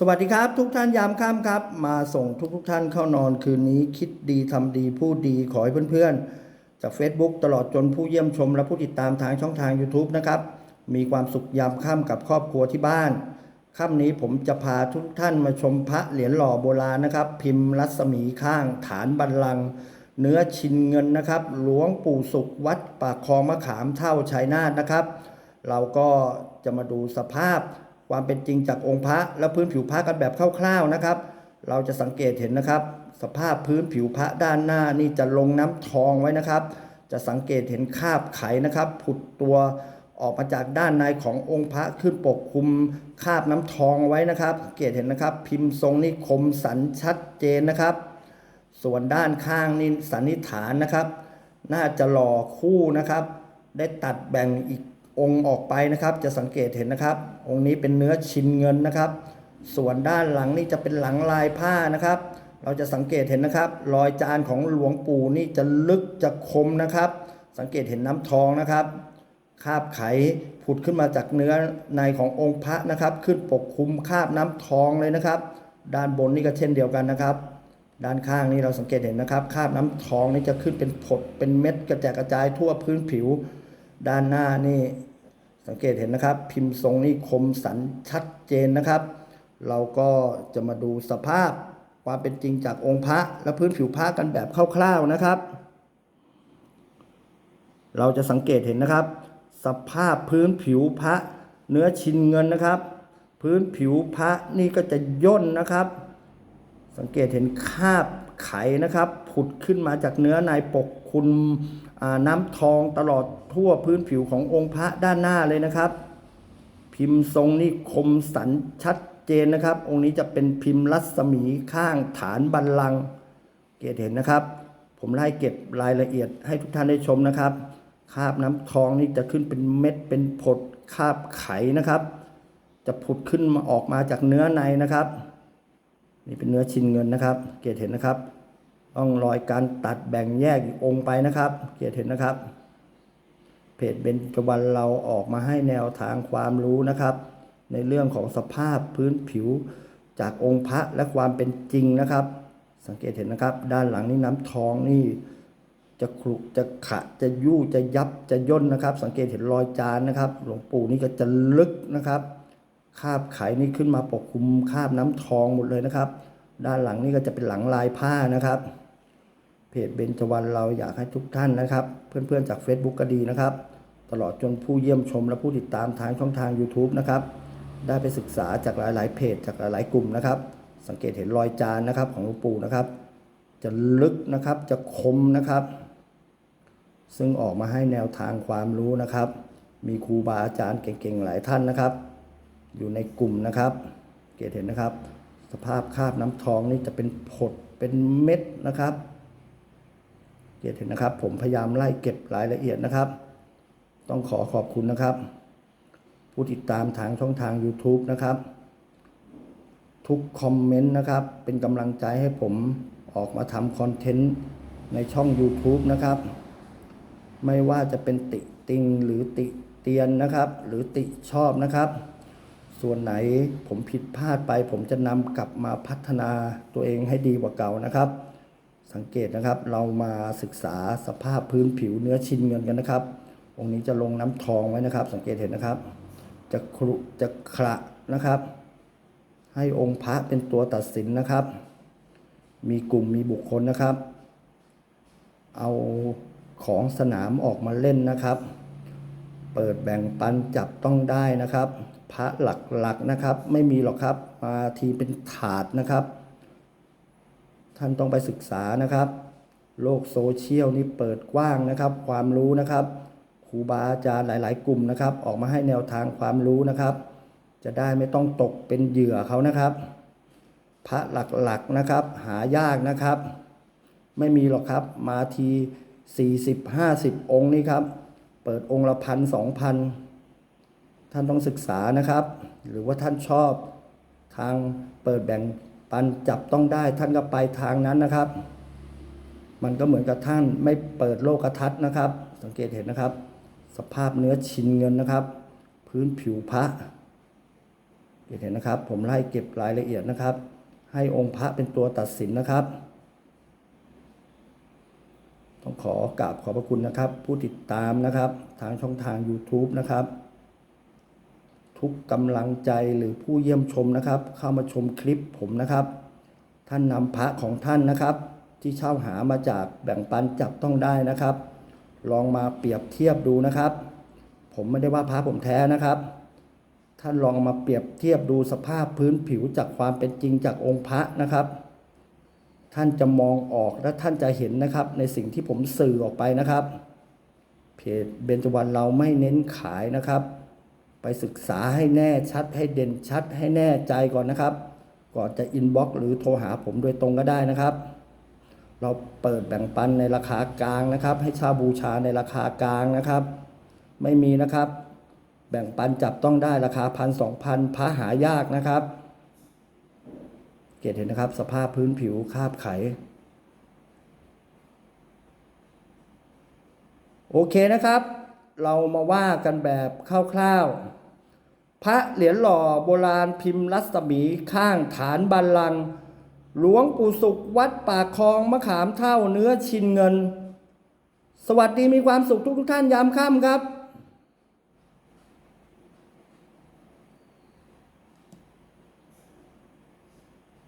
สวัสดีครับทุกท่านยามค่ำครับ มาส่งทุกทุกท่านเข้านอนคืนนี้คิดดีทำดีพูดดีขอให้เพื่อนๆ จาก Facebook ตลอดจนผู้เยี่ยมชมและผู้ติดตามทางช่องทาง YouTube นะครับ มีความสุขยามค่ำกับครอบครัวที่บ้านค่ำนี้ผมจะพาทุกท่านมาชมพระเหรียญหล่อโบราณนะครับ พิมพ์รัศมีข้างฐานบัลลัง เนื้อชินเงินนะครับ หลวงปู่สุขวัดปากคลองมะขามเท่าชัยนาทนะครับ เราก็จะมาดูสภาพ ความเป็นจริงจากองค์พระและพื้นผิวพระกันแบบคร่าวๆนะครับ เราจะสังเกตเห็นนะครับ สภาพพื้นผิวพระด้านหน้านี่จะลงน้ำทองไว้นะครับ จะสังเกตเห็นคาบไขนะครับผุดตัวออกมาจากด้านในขององค์พระขึ้นปกคลุมคาบน้ำทองไว้นะครับสังเกตเห็นนะครับ พิมพ์ทรงนี่คมสันชัดเจนนะครับ ส่วนด้านข้างนี่สันนิษฐานนะครับ น่าจะหล่อคู่นะครับ ได้ตัดแบ่งอีก องค์ออกไปนะครับ จะสังเกตเห็นนะครับ องค์นี้เป็นเนื้อชินเงินนะครับ ส่วนด้านหลังนี่จะเป็นหลังลายผ้านะครับ เราจะสังเกตเห็นนะครับ รอยจานของหลวงปู่นี่จะลึกจะคมนะครับ สังเกตเห็นน้ำทองนะครับคาบไขผุดขึ้นมาจากเนื้อในขององค์พระนะครับ ขึ้นปกคลุมคาบน้ำทองเลยนะครับ ด้านบนนี่ก็เช่นเดียวกันนะครับ ด้านข้างนี่เราสังเกตเห็นนะครับ คาบน้ำทองนี่จะขึ้นเป็นผดเป็นเม็ดกระจายกระจายทั่วพื้นผิว ด้านหน้านี่สังเกตเห็นนะครับ พิมพ์ทรงนี่คมสันชัดเจนนะครับ เราก็จะมาดูสภาพความเป็นจริงจากองค์พระและพื้นผิวพระกันแบบคร่าวๆนะครับ เราจะสังเกตเห็นนะครับ สภาพพื้นผิวพระเนื้อชินเงินนะครับ พื้นผิวพระนี่ก็จะย่นนะครับ สังเกตเห็นคาบ ไขนะครับผุดขึ้นมาจากเนื้อในปกคลุมน้ำทองตลอดทั่วพื้นผิวขององค์พระด้านหน้าเลยนะครับ พิมพ์ทรงนี่คมสันชัดเจนนะครับ องค์นี้จะเป็นพิมพ์รัศมีข้างฐานบัลลังก์เกตเห็นนะครับ ผมไล่เก็บรายละเอียดให้ทุกท่านได้ชมนะครับ คาบน้ำทองนี่จะขึ้นเป็นเม็ดเป็นผดคาบไขนะครับ จะผุดขึ้นมาออกมาจากเนื้อในนะครับ นี่เป็นเนื้อชิ้นเงินนะครับ เกรดเห็นนะครับต้องรอยการตัดแบ่งแยกอีกองค์ไปนะครับ เกรดเห็นนะครับ เพจเบญจวรรณเราออกมาให้แนวทางความรู้นะครับ ในเรื่องของสภาพพื้นผิวจากองค์พระและความเป็นจริงนะครับ สังเกตเห็นนะครับ ด้านหลังนี่น้ำทองนี่จะขรุจะขะจะยู่จะยับจะย่นนะครับ สังเกตเห็นรอยจานนะครับ หลวงปู่นี่ก็จะลึกนะครับ คาบไขนี่ขึ้นมาปกคลุมคาบน้ำทองหมดเลยนะครับ ด้านหลังนี่ก็จะเป็นหลังลายผ้านะครับ เพจเบญจวรรณเราอยากให้ทุกท่านนะครับ เพื่อนๆจาก Facebook ก็ดีนะครับ ตลอดจนผู้เยี่ยมชมและผู้ติดตามทางช่องทาง YouTube นะครับ ได้ไปศึกษาจากหลายๆเพจจากหลายๆกลุ่มนะครับ สังเกตเห็นรอยจานนะครับของหลวงปู่นะครับ จะลึกนะครับจะคมนะครับ ซึ่งออกมาให้แนวทางความรู้นะครับ มีครูบาอาจารย์เก่งๆหลายท่านนะครับ อยู่ในกลุ่มนะครับ เกตเห็นนะครับ สภาพคราบน้ำทองนี่จะเป็นผดเป็นเม็ดนะครับ เกตเห็นนะครับ ผมพยายามไล่เก็บรายละเอียดนะครับ ต้องขอขอบคุณนะครับ ผู้ติดตามทางช่องทาง YouTube นะครับ ทุกคอมเมนต์นะครับ เป็นกำลังใจให้ผมออกมาทำคอนเทนต์ในช่อง YouTube นะครับ ไม่ว่าจะเป็นติติงหรือติเตียนนะครับ หรือติชอบนะครับ ส่วนไหนผมผิดพลาดไป ผมจะนำกลับมาพัฒนาตัวเองให้ดีกว่าเก่านะครับ สังเกตนะครับเรามาศึกษาสภาพพื้นผิวเนื้อชินเงินกันนะครับ องค์นี้จะลงน้ำทองไว้นะครับ สังเกตเห็นนะครับ จะครุจะขระนะครับ ให้องค์พระเป็นตัวตัดสินนะครับ มีกลุ่มมีบุคคลนะครับ เอาของสนามออกมาเล่นนะครับ เปิดแบ่งปันจับต้องได้นะครับ พระหลักๆนะครับ ไม่มีหรอกครับมาทีเป็นถาดนะครับ ท่านต้องไปศึกษานะครับ โลกโซเชียลนี่เปิดกว้างนะครับ ความรู้นะครับครูบาอาจารย์หลาย ๆ กลุ่มนะครับ ออกมาให้แนวทางความรู้นะครับ จะได้ไม่ต้องตกเป็นเหยื่อเขานะครับ พระหลักๆนะครับ หายากนะครับ ไม่มีหรอกครับมาที40 50 องค์นี่ครับ เปิดองค์ละพันสองพัน ท่านต้องศึกษานะครับ หรือว่าท่านชอบทางเปิดแบ่งปันจับต้องได้ท่านก็ไปทางนั้นนะครับ มันก็เหมือนกับท่านไม่เปิดโลกทัศน์นะครับ สังเกตเห็นนะครับ สภาพเนื้อชินเงินนะครับ พื้นผิวพระเกตเห็นนะครับ ผมไล่เก็บรายละเอียดนะครับ ให้องค์พระเป็นตัวตัดสินนะครับ ต้องขอกราบขอบพระคุณนะครับ ผู้ติดตามนะครับ ทางช่องทาง YouTube นะครับ ทุกกำลังใจหรือผู้เยี่ยมชมนะครับ เข้ามาชมคลิปผมนะครับ ท่านนำพระของท่านนะครับ ที่เช่าหามาจากแบ่งปันจับต้องได้นะครับ ลองมาเปรียบเทียบดูนะครับ ผมไม่ได้ว่าพระผมแท้นะครับ ท่านลองมาเปรียบเทียบดูสภาพพื้นผิวจากความเป็นจริงจากองค์พระนะครับ ท่านจะมองออกและท่านจะเห็นนะครับ ในสิ่งที่ผมสื่อออกไปนะครับเพจเบญจวรรณเราไม่เน้นขายนะครับ ไปศึกษาให้แน่ชัดให้เด่นชัดให้แน่ใจก่อนนะครับ ก่อนจะอินบ็อกซ์หรือโทรหาผมโดยตรงก็ได้นะครับ เราเปิดแบ่งปันในราคากลางนะครับ ให้ชาวบูชาในราคากลางนะครับ ไม่มีนะครับ แบ่งปันจับต้องได้ราคาพันสองพันพระหายากนะครับ เกตเห็นนะครับ สภาพพื้นผิวคาบไขโอเคนะครับ เรามาว่ากันแบบคร่าวๆ พระเหรียญหล่อโบราณพิมพ์รัศมีข้างฐานบัลลังก์หลวงปู่สุขวัดปากคลองมะขามเท่าเนื้อชินเงิน สวัสดีมีความสุขทุกท่านยามค่ำครับ